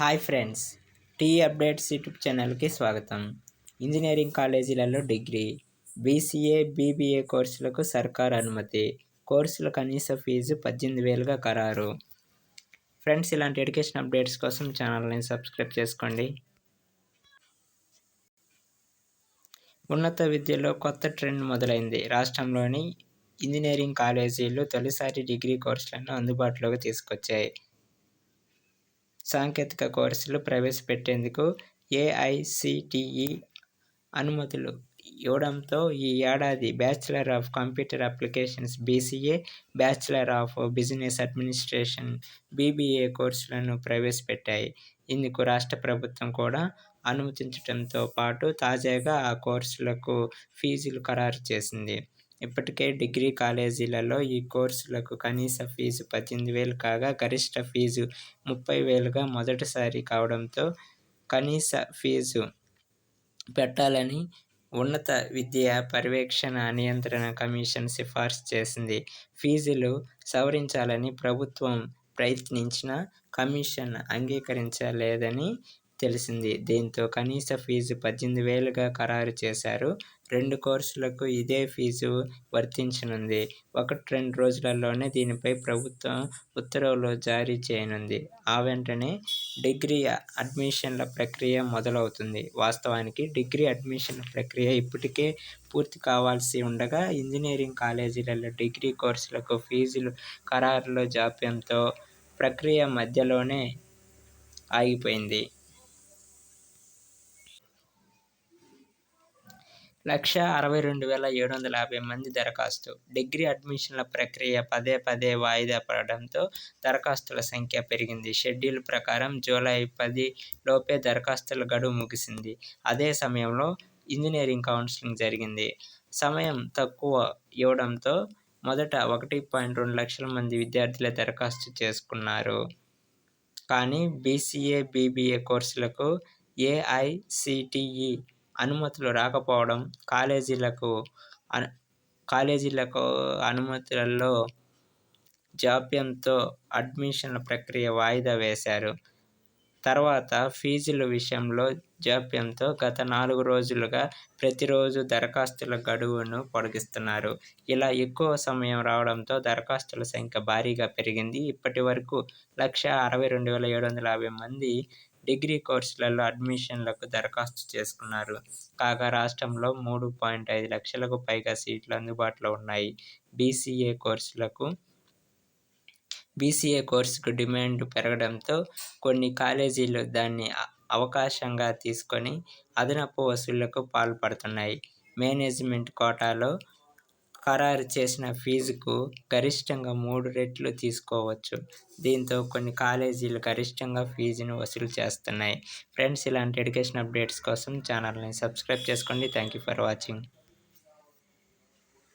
Hi friends T updates YouTube ఛానల్కి స్వాగతం. Engineering కాలేజీలలో డిగ్రీ బీసీఏ బీబీఏ కోర్సులకు సర్కార్ అనుమతి. కోర్సుల కనీస ఫీజు పద్దెనిమిది వేలుగా ఖరారు. ఫ్రెండ్స్ ఇలాంటి ఎడ్యుకేషన్ అప్డేట్స్ కోసం ఛానల్ని సబ్స్క్రైబ్ చేసుకోండి. ఉన్నత విద్యలో కొత్త ట్రెండ్ మొదలైంది. రాష్ట్రంలోని ఇంజనీరింగ్ కాలేజీలు తొలిసారి డిగ్రీ కోర్సులను అందుబాటులోకి తీసుకొచ్చాయి. సాంకేతిక కోర్సులు ప్రవేశపెట్టేందుకు ఏఐసిటిఈ అనుమతులు ఇవ్వడంతో ఈ ఏడాది bachelor of computer applications BCA bachelor of business administration BBA కోర్సులను ప్రవేశపెట్టాయి. ఇందుకు రాష్ట్ర ప్రభుత్వం కూడా అనుమతించడంతో పాటు తాజాగా ఆ కోర్సులకు ఫీజులు ఖరారు చేసింది. ఇప్పటికే డిగ్రీ కాలేజీలలో ఈ కోర్సులకు కనీస ఫీజు పద్దెనిమిది వేలు కాగా గరిష్ట ఫీజు ముప్పై వేలుగా మొదటిసారి కావడంతో కనీస ఫీజు పెట్టాలని ఉన్నత విద్య పర్యవేక్షణ నియంత్రణ కమిషన్ సిఫార్సు చేసింది. ఫీజులు సవరించాలని ప్రభుత్వం ప్రయత్నించిన కమిషన్ అంగీకరించలేదని తెలిసింది. దీంతో కనీస ఫీజు పద్దెనిమిది వేలుగా ఖరారు చేశారు. రెండు కోర్సులకు ఇదే ఫీజు వర్తించనుంది. ఒకటి రెండు రోజులలోనే దీనిపై ప్రభుత్వం ఉత్తర్వులు జారీ చేయనుంది. ఆ వెంటనే డిగ్రీ అడ్మిషన్ల ప్రక్రియ మొదలవుతుంది. వాస్తవానికి డిగ్రీ అడ్మిషన్ ప్రక్రియ ఇప్పటికే పూర్తి కావాల్సి ఉండగా ఇంజనీరింగ్ కాలేజీలలో డిగ్రీ కోర్సులకు ఫీజులు ఖరారులో జాప్యంతో ప్రక్రియ మధ్యలోనే ఆగిపోయింది. లక్ష అరవై రెండు వేల ఏడు వందల యాభై మంది దరఖాస్తు. డిగ్రీ అడ్మిషన్ల ప్రక్రియ పదే పదే వాయిదా పడడంతో దరఖాస్తుల సంఖ్య పెరిగింది. షెడ్యూల్ ప్రకారం జూలై పది లోపే దరఖాస్తుల గడువు ముగిసింది. అదే సమయంలో ఇంజనీరింగ్ కౌన్సిలింగ్ జరిగింది. సమయం తక్కువ ఇవ్వడంతో మొదట ఒకటి పాయింట్ రెండు లక్షల మంది విద్యార్థులే దరఖాస్తు చేసుకున్నారు. కానీ బీసీఏ బీబీఏ కోర్సులకు ఏఐసిటిఈ అనుమతులు రాకపోవడం కాలేజీలకు కాలేజీలకు అనుమతులలో జాప్యంతో అడ్మిషన్ల ప్రక్రియ వాయిదా వేశారు. తర్వాత ఫీజుల విషయంలో జాప్యంతో గత నాలుగు రోజులుగా ప్రతిరోజు దరఖాస్తుల గడువును పొడిగిస్తున్నారు. ఇలా ఎక్కువ సమయం రావడంతో దరఖాస్తుల సంఖ్య భారీగా పెరిగింది. ఇప్పటి వరకు లక్ష అరవై రెండు వేల ఏడు వందల యాభై మంది డిగ్రీ కోర్సులలో అడ్మిషన్లకు దరఖాస్తు చేసుకున్నారు. కాగా రాష్ట్రంలో మూడు పాయింట్ ఐదు లక్షలకు పైగా సీట్లు అందుబాటులో ఉన్నాయి. బీసీఏ కోర్సులకు బీసీఏ కోర్సుకు డిమాండ్ పెరగడంతో కొన్ని కాలేజీలు దాన్ని అవకాశంగా తీసుకొని అదనపు వసూళ్ళకు పాల్పడుతున్నాయి. మేనేజ్మెంట్ కోటాలో ఖరారు చేసిన ఫీజుకు గరిష్టంగా మూడు రెట్లు తీసుకోవచ్చు. దీంతో కొన్ని కాలేజీలు గరిష్టంగా ఫీజును వసూలు చేస్తున్నాయి. ఫ్రెండ్స్ ఇలాంటి ఎడ్యుకేషన్ అప్డేట్స్ కోసం ఛానల్ని సబ్స్క్రైబ్ చేసుకోండి. Thank you for watching.